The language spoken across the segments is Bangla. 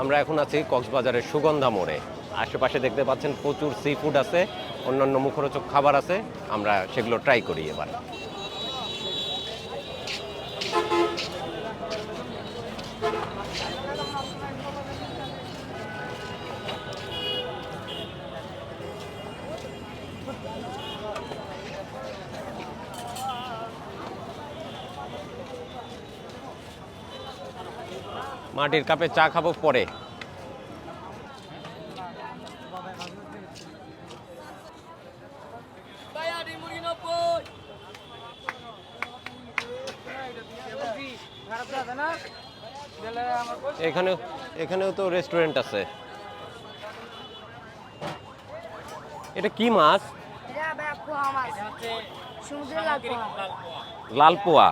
আমরা এখন আছি কক্সবাজারের সুগন্ধা মোড়ে। আশেপাশে দেখতে পাচ্ছেন প্রচুর সি ফুড আছে, অন্যান্য মুখরোচক খাবার আছে, আমরা সেগুলো ট্রাই করি এবার। মাটির কাপে চা খাব পরে। এখানেও এখানেও তো রেস্টুরেন্ট আছে। এটা কি মাছ? লাল পোয়া।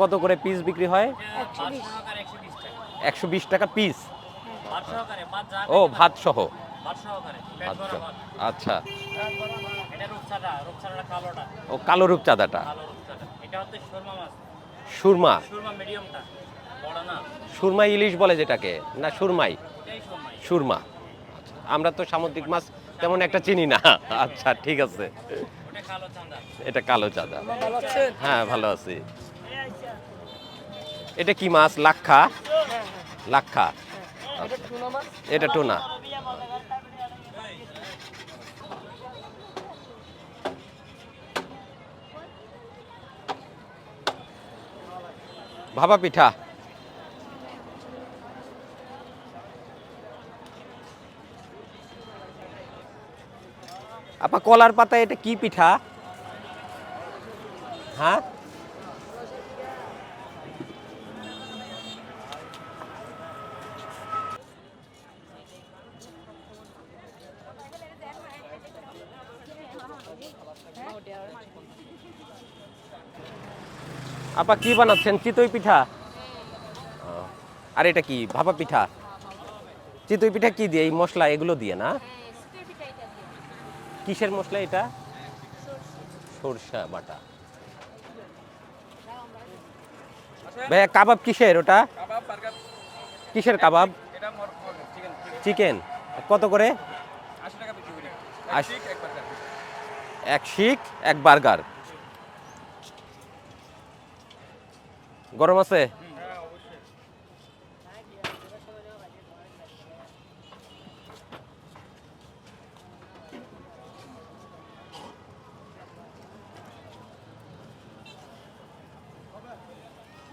কত করে পিস বিক্রি হয়? একশো বিশ টাকা পিস ভাত সহকারে ভাত যা ও ভাত সহ। ভাত সহকারে পেট আচ্ছা আচ্ছা। ও কালো রূপচাঁদাটা। সুরমা মাছ। সুরমা? সুরমা মিডিয়ামটা বড় না। সুরমা ইলিশ বলে যেটাকে না সুরমাই? সুরমা। আচ্ছা, আমরা তো সামুদ্রিক মাছ তেমন একটা চিনি না। আচ্ছা ঠিক আছে। ওটা কালো চান্দা এটা কালো চাঁদা। হ্যাঁ ভালো আছি। এটা কি মাছ? লাক্ষা? লাক্ষা। আচ্ছা। এটা টুনা ভাপা পিঠা। আপা কলার পাতা এটা কি পিঠা? হ্যাঁ? আপা কি বানাচ্ছেন? চিতই পিঠা। আর এটা কি? ভাপা পিঠা। চিতই পিঠা কি দিয়ে? এই মশলা এগুলো দিয়ে না? কিসের মশলা এটা? সরষা বাটা। ভাইয়া কাবাব কিসের ওটা? কিসের কাবাব? চিকেন। কত করে? এক শিক এক বার্গার। গরম আছে?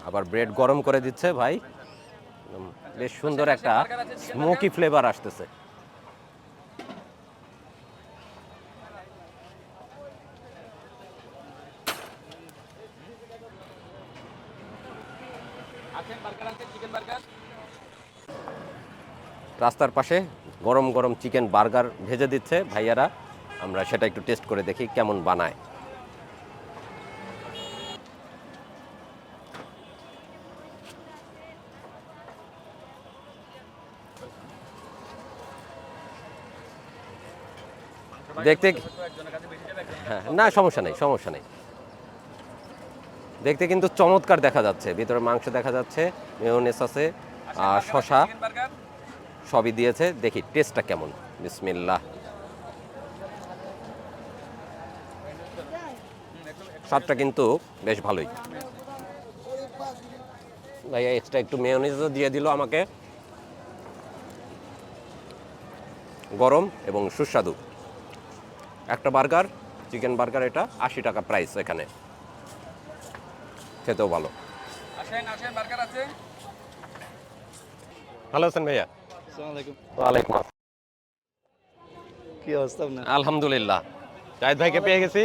আবার ব্রেড গরম করে দিচ্ছে ভাই। বেশ সুন্দর একটা স্মোকি ফ্লেভার আসতেছে। রাস্তার পাশে গরম গরম চিকেন বার্গার ভেজে দিচ্ছে ভাইয়ারা। আমরা সেটা একটু টেস্ট করে দেখি কেমন বানায়। দেখতে না, সমস্যা নেই সমস্যা নেই। দেখতে কিন্তু চমৎকার দেখা যাচ্ছে। ভিতরে মাংস দেখা যাচ্ছে, মেয়োনেস আছে শশা সবই দিয়েছে। দেখি টেস্টটা কেমন? বিসমিল্লাহ। স্বাদটা কিন্তু বেশ ভালোই। ভাইয়া এক্সট্রা একটু মেয়োনিজও দিয়ে দিল আমাকে। গরম এবং সুস্বাদু। একটা বার্গার চিকেন বার্গার এটা আশি টাকা প্রাইস এখানে। খেতেও ভালো। ভালো আছেন ভাইয়া? কি অবস্থা আপনার? আলহামদুলিল্লাহ। জাহিদ ভাইকে পেয়ে গেছি।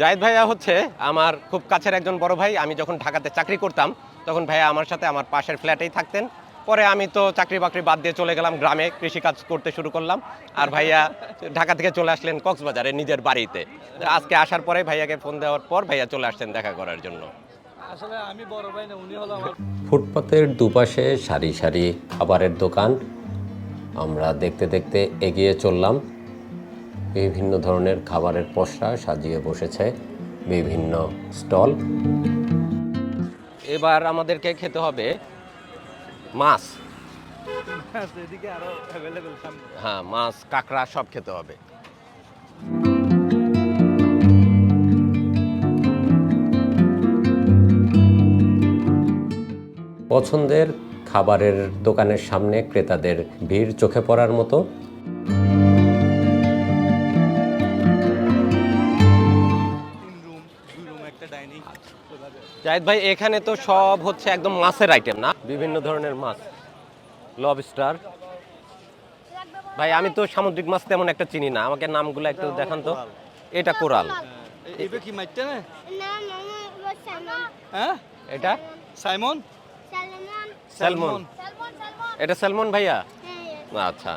জাহিদ ভাইয়া হচ্ছে আমার খুব কাছের একজন বড় ভাই। আমি যখন ঢাকাতে চাকরি করতাম তখন ভাইয়া আমার সাথে আমার পাশের ফ্ল্যাটেই থাকতেন। পরে আমি তো চাকরি বাকরি বাদ দিয়ে চলে গেলাম গ্রামে কৃষিকাজ করতে শুরু করলাম। আর ভাইয়া ঢাকা থেকে চলে আসলেন কক্সবাজারে নিজের বাড়িতে। আজকে আসার পরে ভাইয়াকে ফোন দেওয়ার পর ভাইয়া চলে আসছেন দেখা করার জন্য। আসলে আমি বড় ভাই না উনি হলো আমার ফুটপাতের দুপাশে সারি সারি খাবারের দোকান। আমরা দেখতে দেখতে এগিয়ে চললাম। বিভিন্ন ধরনের খাবারের পসরা সাজিয়ে বসেছে বিভিন্ন স্টল। এবার আমাদেরকে খেতে হবে মাছ। হ্যাঁ মাছ কাঁকড়া সব খেতে হবে। পছন্দের খাবারের দোকানের সামনে ক্রেতাদের ভিড় চোখে পড়ার মতো। তিন রুম দুই রুম একটা ডাইনিং জাহিদ ভাই এখানে তো সব হচ্ছে একদম মাছের আইটেম না? বিভিন্ন ধরনের মাছ। লবস্টার ভাই আমি তো সামুদ্রিক মাছ তেমন একটা চিনি না। আমাকে নামগুলো একটু দেখান তো। এটা কোরাল। এবে কি মাইতে না? না না না হ্যাঁ? এটা? Simon salmon. Salmon salmon. Salmon এটা স্যালমন ভাইয়া? হ্যাঁ আচ্ছা।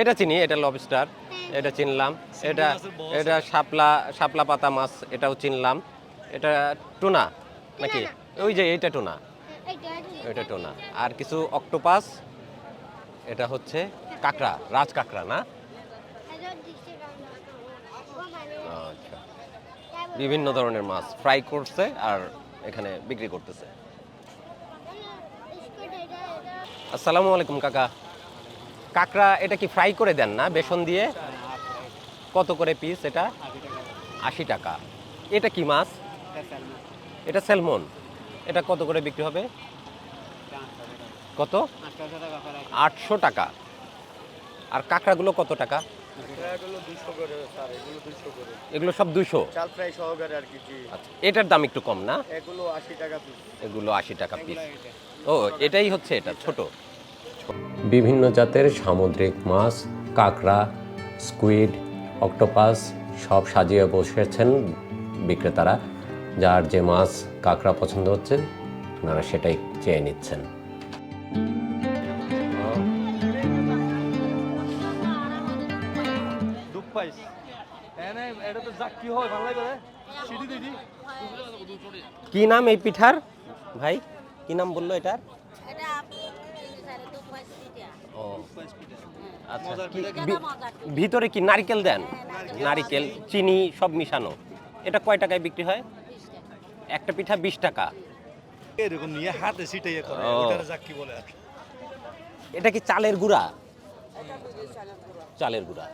এটা চিনি এটা লবস্টার এটা চিনলাম। এটা এটা শাপলা শাপলা পাতা মাছ এটাও চিনলাম। এটা টুনা নাকি? ওই যে এইটা টুনা। এটা টুনা। আর কিছু অক্টোপাস এটা হচ্ছে কাঁকড়া রাজ কাঁকড়া না? মানে আচ্ছা। বিভিন্ন ধরনের মাছ ফ্রাই করছে আর এখানে বিক্রি করতেছে স্কুট এটা এটা আসসালামু আলাইকুম কাকা। কাঁকড়া এটা কি ফ্রাই করে দেন না? বেসন দিয়ে? কত করে পিস এটা? আশি টাকা। এটা কি মাছ? এটা স্যালমন। এটা কত করে বিক্রি হবে? কত? আটশো টাকা। আর কাঁকড়াগুলো কত টাকা? এগুলো সব দুশো আচ্ছা এটার দাম একটু কম না? এগুলো আশি টাকা পিস ও এটাই হচ্ছে এটা ছোট। বিভিন্ন জাতের সামুদ্রিক মাছ কাঁকড়া স্কুইড অক্টোপাস সব সাজিয়ে বসেছেন বিক্রেতারা যার যে মাছ কাঁকড়া পছন্দ হচ্ছে ওনারা সেটাই চেয়ে নিচ্ছেন। হয় দিদি কি নাম এই পিঠার? ভাই? কি নাম বলল এটার? ও। আচ্ছা ভিতরে কি নারকেল দেন? নারকেল চিনি সব মিশানো। এটা কয় টাকায় বিক্রি হয়? একটা পিঠা বিশ টাকা। এরকম নিয়ে হাতে করে ও। ওটার যাক কি বলে এটা কি চালের গুঁড়া। চালের গুঁড়া।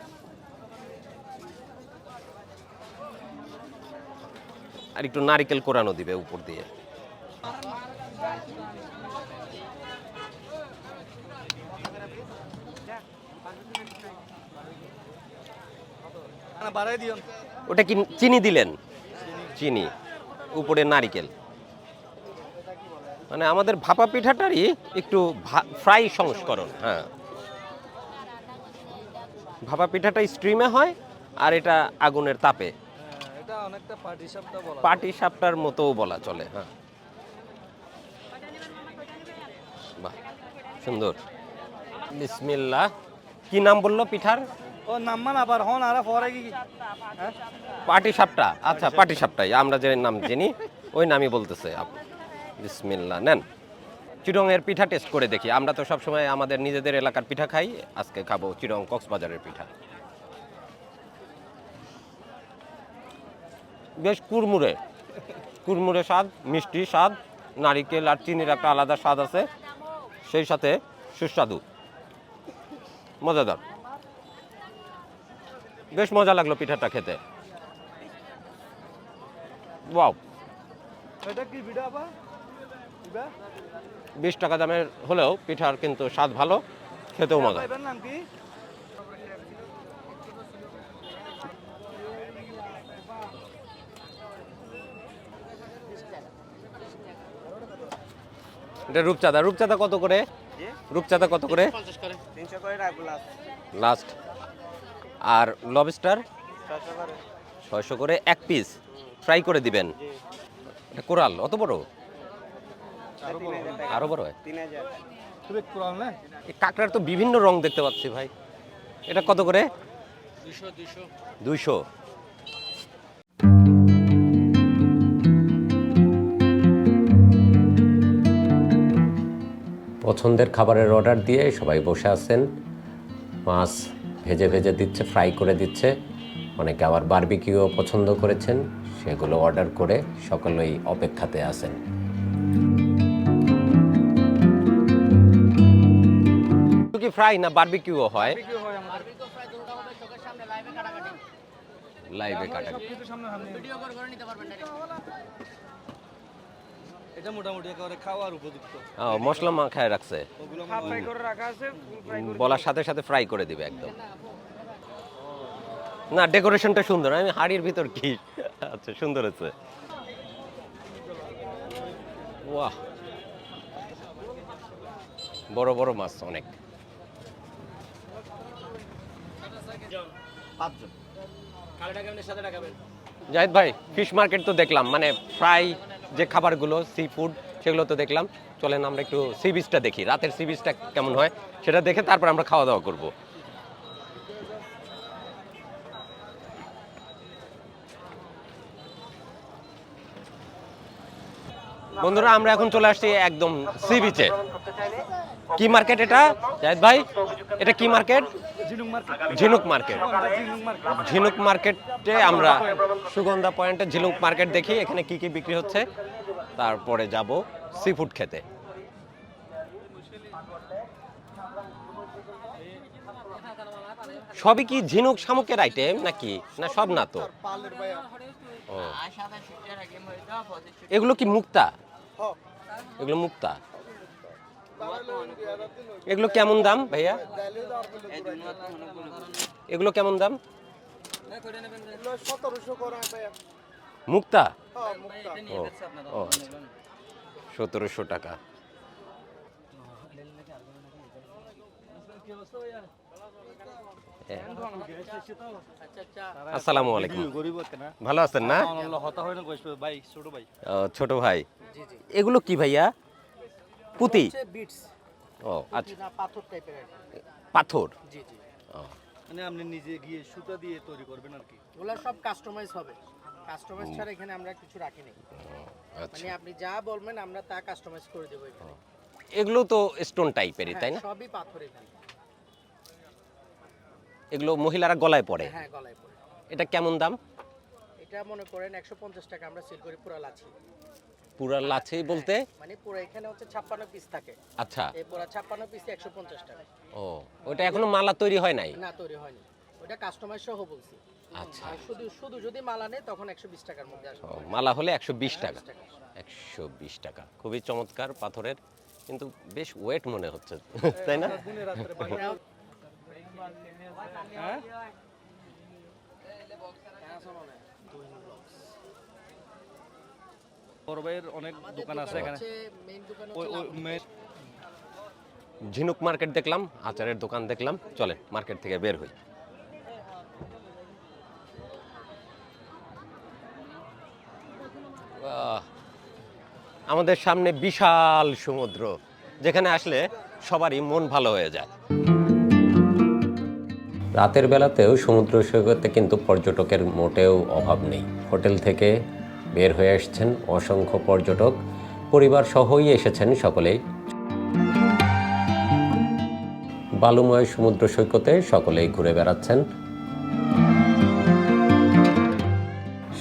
আর একটু নারিকেল কোরানো দিবে উপর দিয়ে। ওটা কি চিনি দিলেন? চিনি। উপরে নারিকেল। মানে আমাদের ভাপা পিঠাটারই একটু ফ্রাই সংস্করণ হ্যাঁ। ভাপা পিঠাটা স্ট্রিমে হয় আর এটা আগুনের তাপে। পাটি সাপটার মতোও বলা চলে হ্যাঁ। সুন্দর। বিসমিল্লা কি নাম বলল পিঠার? ও নাম্মান আবার হন আর পরে কি হ্যাঁ? পাটি সাপটা আচ্ছা পাটি সাপটাই আমরা যে নাম চিনি ওই নামই বলতেছে বিসমিল্লাহ। নেন। চিরংয়ের পিঠা টেস্ট করে দেখি। আমরা তো সবসময় আমাদের নিজেদের এলাকার পিঠা খাই। আজকে খাব চিরং কক্সবাজারের পিঠা। বেশ কুরমুরে কুরমুরে স্বাদ মিষ্টি স্বাদ নারিকেল আর চিনির একটা আলাদা স্বাদ আছে। সেই সাথে সুস্বাদু। মজাদার। বেশ মজা লাগল পিঠাটা খেতে। ওয়াও। বিশ টাকা দামের হলেও পিঠার কিন্তু স্বাদ ভালো খেতেও মজা। নাম কি এটা রূপচাঁদা। রূপচাঁদা কত করে? রূপচাঁদা কত করে? লাস্ট আর লবস্টার ছয়শো করে। এক পিস ফ্রাই করে দিবেন। এটা কোরাল অত বড়? আরও বড় হয়? কাঁকড়ার তো বিভিন্ন রং দেখতে পাচ্ছি ভাই। এটা কত করে? দুইশো। পছন্দের খাবারের অর্ডার দিয়ে সবাই বসে আছেন। মাছ ভেজে ভেজে দিচ্ছে ফ্রাই করে দিচ্ছে। অনেকে আবার বারবিকিউও পছন্দ করেছেন সেগুলো অর্ডার করে সকলেই অপেক্ষাতে আছেন। কি ফ্রাই না বারবিকিউ হয়? হয় লাইভে কাটা সবকিছু সামনে সামনে এটা মোটামুটি একেবারে খাওয়ার উপযুক্ত। মশলা মাখায় রাখছে। ওগুলো হাফ ফ্রাই করে রাখা আছে ফুল ফ্রাই করে বলার সাথে সাথে ফ্রাই করে দিবে একদম। না ডেকোরেশনটা সুন্দর। আমি হাড়ির ভিতর কি? আচ্ছা সুন্দর হচ্ছে বাহ বড় বড় মাছ অনেক। জাহিদ ভাই ফিশ মার্কেট তো দেখলাম মানে ফ্রাই যে খাবারগুলো সি ফুড সেগুলো তো দেখলাম। চলেন আমরা একটু সি বিচটা দেখি। রাতের সি বিচটা কেমন হয়, সেটা দেখে তারপর আমরা খাওয়া দাওয়া করব। বন্ধুরা, আমরা এখন চলে আসছি একদম সি বিচে কি মার্কেট এটা? জাহিদ ভাই, এটা কি মার্কেট ঝিনুক মার্কেট ঝিনুক মার্কেট আমরা সুগন্ধা পয়েন্টে ঝিনুক মার্কেট দেখি, এখানে কি কি বিক্রি হচ্ছে। তারপরে যাব সি ফুড খেতে। সবই কি ঝিনুক শামুকের আইটেম নাকি? না, সব না তো? এগুলো কি মুক্তা? এগুলো মুক্তা। এগুলো কেমন দাম ভাইয়া? এগুলো কেমন দাম? মুক্তা? ও সতেরোশো টাকা। আসসালামু আলাইকুম। ভালো আছেন না? হতা হয় না কইছো ভাই ছোট ভাই। ও, ছোট ভাই। এগুলো কি ভাইয়া? পুঁতি? ও আচ্ছা। পাথর টাইপের পাথর? জি জি। ও, মানে আপনি নিজে গিয়ে সুতা দিয়ে তৈরি করবেন আর কি? ওগুলো সব কাস্টমাইজ হবে। কাস্টমাইজ ছাড়া এখানে আমরা কিছু রাখিনি আচ্ছা। মানে আপনি যা বলবেন আমরা তা কাস্টমাইজ করে দেবো এখানে। এগুলো তো স্টোন টাইপেরই তাই না? হ্যাঁ, সবই পাথর এখানে। এগুলো মহিলারা গলায় পরে। হ্যাঁ গলায় পড়ে এটা কেমন দাম? এটা মনে করেন একশো পঞ্চাশ টাকা আমরা সেল করি পুরা লাচি পুরা লাচি বলতে? মানে পুরো এখানে হচ্ছে ছাপ্পান্ন পিস থাকে। আচ্ছা। এই পুরা ছাপ্পান্ন পিস একশো পঞ্চাশ টাকা। ও ওটা এখনও মালা তৈরি হয় নাই? না তৈরি হয়নি। ওটা কাস্টমাইজ সহ বলছি। আচ্ছা। শুধু শুধু যদি মালা নেই তখন একশো বিশ টাকার মধ্যে আসবে। মালা হলে একশো বিশ টাকা। 20 টাকা। একশো বিশ টাকা। খুবই চমৎকার পাথরের কিন্তু বেশ ওয়েট মনে হচ্ছে তাই না? হ্যাঁ বড় ভাইয়ের অনেক দোকান আছে এখানে। ঝিনুক মার্কেট দেখলাম আচারের দোকান দেখলাম। চলে মার্কেট থেকে বের হই। আমাদের সামনে বিশাল সমুদ্র যেখানে আসলে সবারই মন ভালো হয়ে যায়। রাতের বেলাতেও সমুদ্র সৈকতে কিন্তু পর্যটকের মোটেও অভাব নেই। হোটেল থেকে বের হয়ে এসেছেন অসংখ্য পর্যটক। পরিবার সহই এসেছেন সকলেই। বালুময় সমুদ্র সৈকতে সকলেই ঘুরে বেড়াচ্ছেন।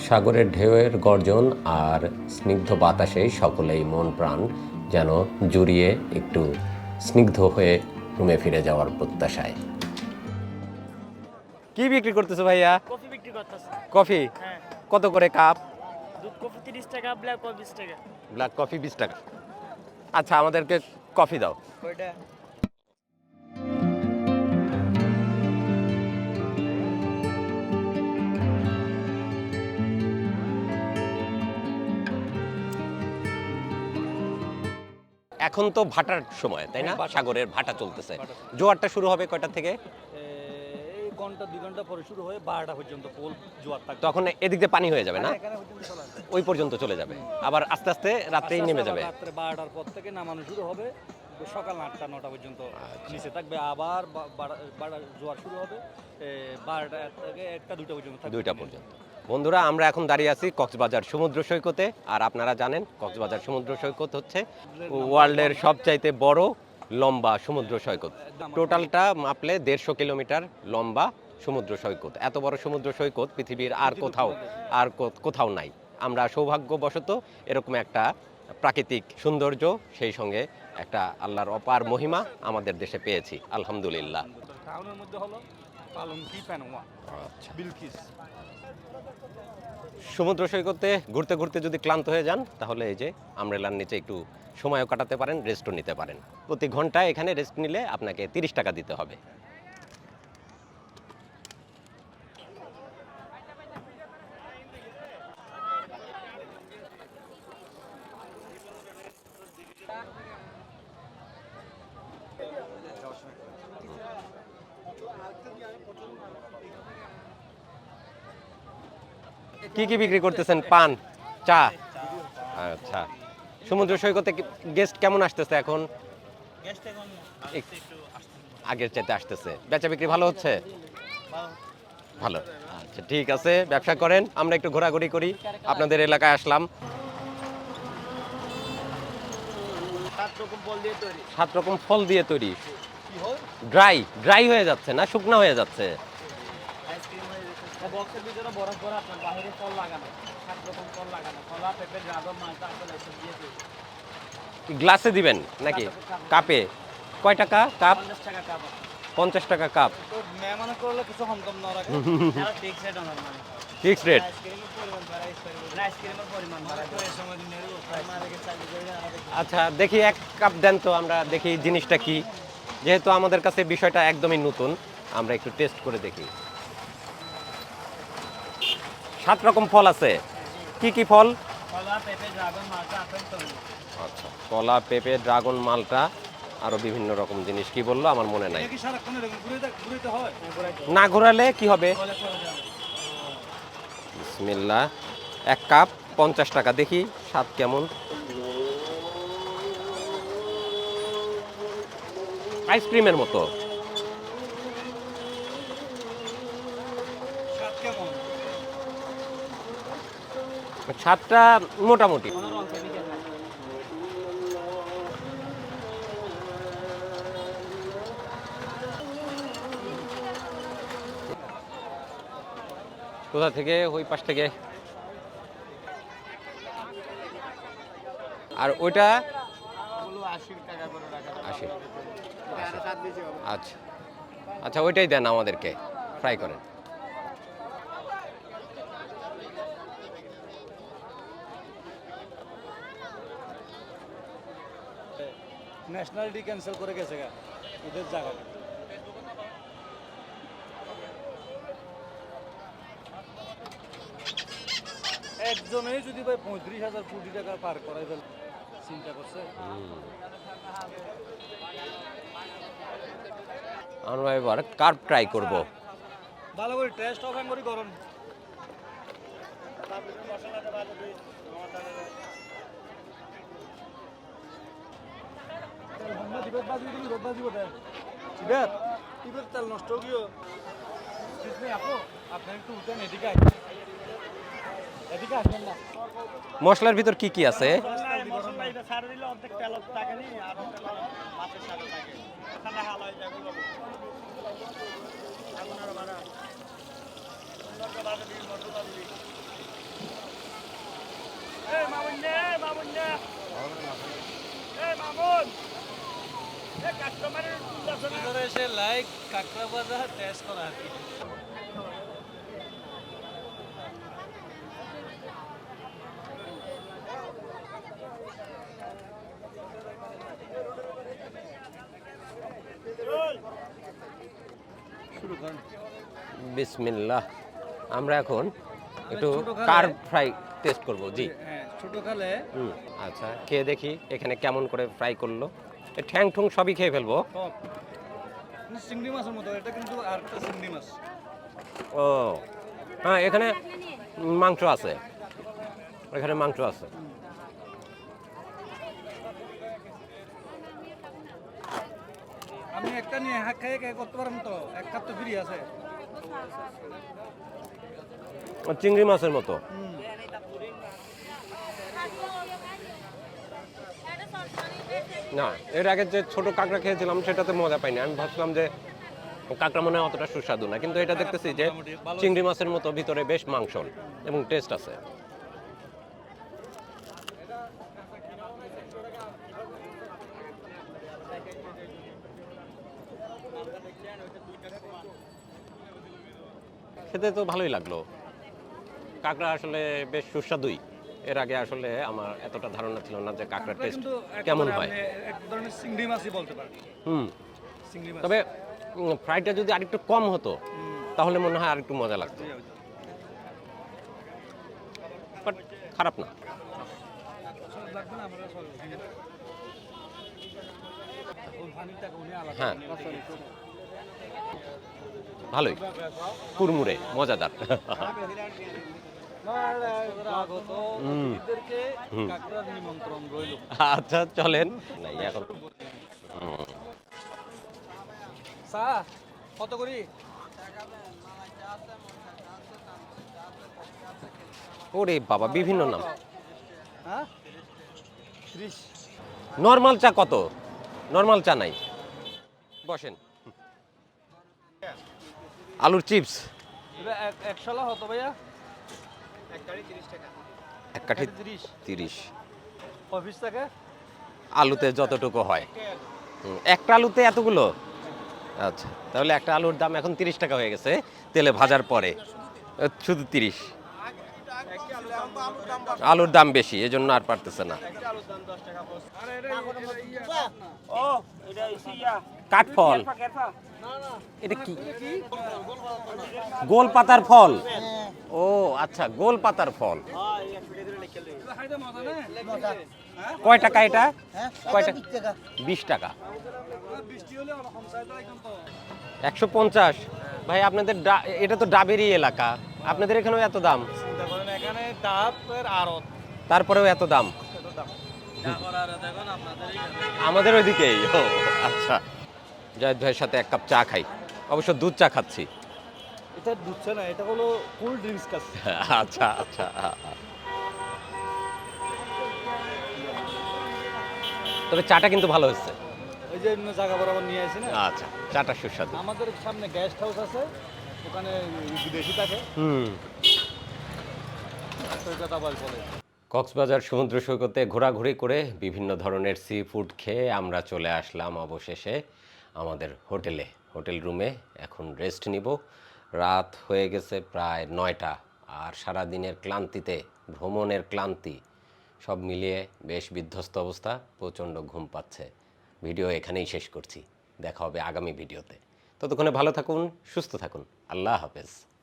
সাগরের ঢেউয়ের গর্জন আর স্নিগ্ধ বাতাসে সকলেই মন প্রাণ যেন জুড়িয়ে একটু স্নিগ্ধ হয়ে রুমে ফিরে যাওয়ার প্রত্যাশায়। কি বিক্রি করতেছো ভাইয়া? কফি বিক্রি করতেছে। কফি? হ্যাঁ। কত করে কাপ? দুধ কফি তিরিশ টাকা ব্ল্যাক কফি বিশ টাকা। ব্ল্যাক কফি বিশ টাকা। আচ্ছা আমাদেরকে কফি দাও। ওইটা এখন তো ভাটার সময় তাই না? সাগরের ভাটা চলতেছে। জোয়ারটা শুরু হবে কয়টা থেকে? ঘণ্টা দুই ঘণ্টা পরে শুরু হয়ে বারোটা পর্যন্ত পোল জোয়ার থাকবে। তখন এদিক দিয়ে পানি হয়ে যাবে না? আসবে। ওই পর্যন্ত চলে যাবে। আবার আস্তে আস্তে রাত্রেই নেমে যাবে। রাত্রে বারোটার পর থেকে নামানো শুরু হবে। সকাল আটটা নটা পর্যন্ত আচ্ছা। নিচে থাকবে। আবার জোয়ার শুরু হবে। বারোটা থেকে একটা দুইটা পর্যন্ত দুইটা পর্যন্ত। বন্ধুরা আমরা এখন দাঁড়িয়ে আছি কক্সবাজার সমুদ্র সৈকতে। আর আপনারা জানেন কক্সবাজার সমুদ্র সৈকত হচ্ছে ওয়ার্ল্ডের সবচাইতে বড় লম্বা সমুদ্র সৈকত। টোটালটা মাপলে দেড়শো কিলোমিটার লম্বা সমুদ্র সৈকত। এত বড় সমুদ্র সৈকত পৃথিবীর আর কোথাও আর কোথাও নাই। আমরা সৌভাগ্যবশত এরকম একটা প্রাকৃতিক সৌন্দর্য, সেই সঙ্গে একটা আল্লাহর অপার মহিমা আমাদের দেশে পেয়েছি। আলহামদুলিল্লাহ। পালঙ্কি প্যানোয়া আচ্ছা। বিলকিস। সমুদ্র সৈকতে ঘুরতে ঘুরতে যদি ক্লান্ত হয়ে যান তাহলে এই যে আমরেলার নিচে একটু সময়ও কাটাতে পারেন রেস্টও নিতে পারেন। প্রতি ঘন্টায় এখানে রেস্ট নিলে আপনাকে তিরিশ টাকা দিতে হবে। কি কি বিক্রি করতেছেন? পান? চা? আচ্ছা। সমুদ্র সৈকতে গেস্ট কেমন আসতেছে এখন? আগের চাইতে আসতেছে। বেচা বিক্রি ভালো হচ্ছে? ভালো। আচ্ছা ঠিক আছে ব্যবসা করেন আমরা একটু ঘোরাঘুরি করি। আপনাদের এলাকায় আসলাম। সাত রকম ফল দিয়ে তৈরি। ড্রাই ড্রাই হয়ে যাচ্ছে না? শুকনা হয়ে যাচ্ছে? বক্সের ভিতরে বরফ করে আপনার বাইরে ফল লাগানো সাত রকম ফল লাগানো কলা পেঁপে ড্রাগন মালটা আপেল এসব দিয়ে গ্লাসে দিবেন নাকি? কাপে? কয় টাকা কাপ? পঞ্চাশ টাকা কাপ। পঞ্চাশ টাকা কাপ। মেহমানে করলে কিছু কম কম না রাখে। ঠিক সেট আমার মানে ফিক্স রেট আচ্ছা দেখি এক কাপ দেন তো আমরা দেখি জিনিসটা কি। যেহেতু আমাদের কাছে বিষয়টা একদমই নতুন আমরা একটু টেস্ট করে দেখি। সাত রকম ফল আছে। কি কি ফল? কলা পেঁপে ড্রাগন মালটা আচ্ছা কলা পেঁপে ড্রাগন মালটা আরও বিভিন্ন রকম জিনিস। কি বলল? আমার মনে নাই। হয়? না ঘোরালে কি হবে? বলে বিসমিল্লাহ। এক কাপ পঞ্চাশ টাকা। দেখি স্বাদ কেমন? আইসক্রিমের মতো স্বাদ কেমন স্বাদটা মোটামুটি। কোথা থেকে? ওই পাশ থেকে। আর ওইটা? আশি। আচ্ছা। আচ্ছা ওইটাই দেন আমাদেরকে। ফ্রাই করেন। ন্যাশনালিটি ক্যান্সেল করে গেছে গা ওদের জায়গাটা একজনেই যদি ভাই পঁয়ত্রিশ হাজার কোটি টাকা পার করাই ফেল চিন্তা করছে? আমরা এবার কার্প ট্রাই করব। ভালো করে টেস্ট অফেন করি গরম। টিপের তেল নষ্ট মশলার ভিতর কি কি আছে? দিলে অর্ধেক তেল এসে লাইক কাঁকড়া ভাজা টেস্ট করা আর কি। বিসমিল্লাহ। আমরা এখন একটু কার ফ্রাই টেস্ট করব জি। হ্যাঁ ছোট খালে হুম আচ্ছা খেয়ে দেখি এখানে কেমন করে ফ্রাই করল। ঠ্যাং ঠুং সবই খেয়ে ফেলব। চিংড়ি মাছের মতো এটা কিন্তু আরেকটা চিংড়ি মাছ। ও হ্যাঁ এখানে মাংস আছে। এখানে মাংস আছে। আমি একটা নিয়ে হাত খাইয়ে খাইয়ে করতে তো? এক কাপ তো ফ্রি আছে। চিংড়ি মাছের মতো। না এর আগে যে ছোট কাঁকড়া খেয়েছিলাম সেটাতে মজা পাইনি। আমি ভাবছিলাম যে কাঁকড়া মনে হয় অতটা সুস্বাদু না কিন্তু এটা দেখতেছি যে চিংড়ি মাছের মতো ভিতরে বেশ মাংস এবং টেস্ট আছে। খেতে তো ভালোই লাগল। কাঁকড়া আসলে বেশ সুস্বাদুই। এর আগে আসলে আমার এতটা ধারণা ছিল না যে কাঁকড়ার টেস্ট কেমন হয়। এক ধরনের চিংড়ি মাছই বলতে পারেন। হুম। তবে ফ্রাইটা যদি আরেকটু কম হতো তাহলে মনে হয় আরেকটু মজা লাগতো। বাট খারাপ না। হ্যাঁ। ভালোই। কুরমুরে মজাদার। আচ্ছা চলেন। এখন। কত করি? ওরে বাবা বিভিন্ন নাম। হ্যাঁ? নর্মাল চা কত? নর্মাল চা নাই। বসেন। আলুর চিপস। এটা এক এক হতো ভাইয়া। এক কাঠি তিরিশ। তিরিশ। টাকা আলুতে যতটুকু হয়। একটা আলুতে এতগুলো? আচ্ছা তাহলে একটা আলুর দাম এখন তিরিশ টাকা হয়ে গেছে তেলে ভাজার পরে। শুধু তিরিশ। আলুর দাম বেশি, এজন্য আর পারতেছে না। কাঠফল। এটা কি? গোল পাতার ফল। ও আচ্ছা গোল পাতার ফল। কয় টাকা এটা? বিশ টাকা। একশো পঞ্চাশ। ভাই, আপনাদের এটা তো ডাবেরি এলাকা। আপনাদের এখানেও এত দাম? চিন্তা করেন এখানে তারপরেও এত দাম? আমাদের ওইদিকেই। ও আচ্ছা। জয়দ ভাইয়ের সাথে এক কাপ চা খাই। অবশ্য দুধ চা খাচ্ছি। এটা দুধছে না এটা হলো কুল ড্রিঙ্কস খাচ্ছে। আচ্ছা আচ্ছা তবে চাটা কিন্তু ভালো হচ্ছে। ওই যে জায়গা বরাবর নিয়ে আসি না? আচ্ছা চাটা সুস্বাদু। আমাদের সামনে গেস্ট হাউস আছে। ওখানে বিদেশি থাকে। কক্সবাজার সমুদ্র সৈকতে ঘোরাঘুরি করে বিভিন্ন ধরনের সি ফুড খেয়ে আমরা চলে আসলাম অবশেষে আমাদের হোটেলে। হোটেল রুমে এখন রেস্ট নিব। রাত হয়ে গেছে প্রায় নয়টা আর সারা দিনের ক্লান্তিতে, ভ্রমণের ক্লান্তি, সব মিলিয়ে বেশ বিধ্বস্ত অবস্থা, প্রচণ্ড ঘুম পাচ্ছে। ভিডিও এখানেই শেষ করছি। দেখা হবে আগামী ভিডিওতে। ততক্ষণে ভালো থাকুন, সুস্থ থাকুন। আল্লাহ হাফেজ।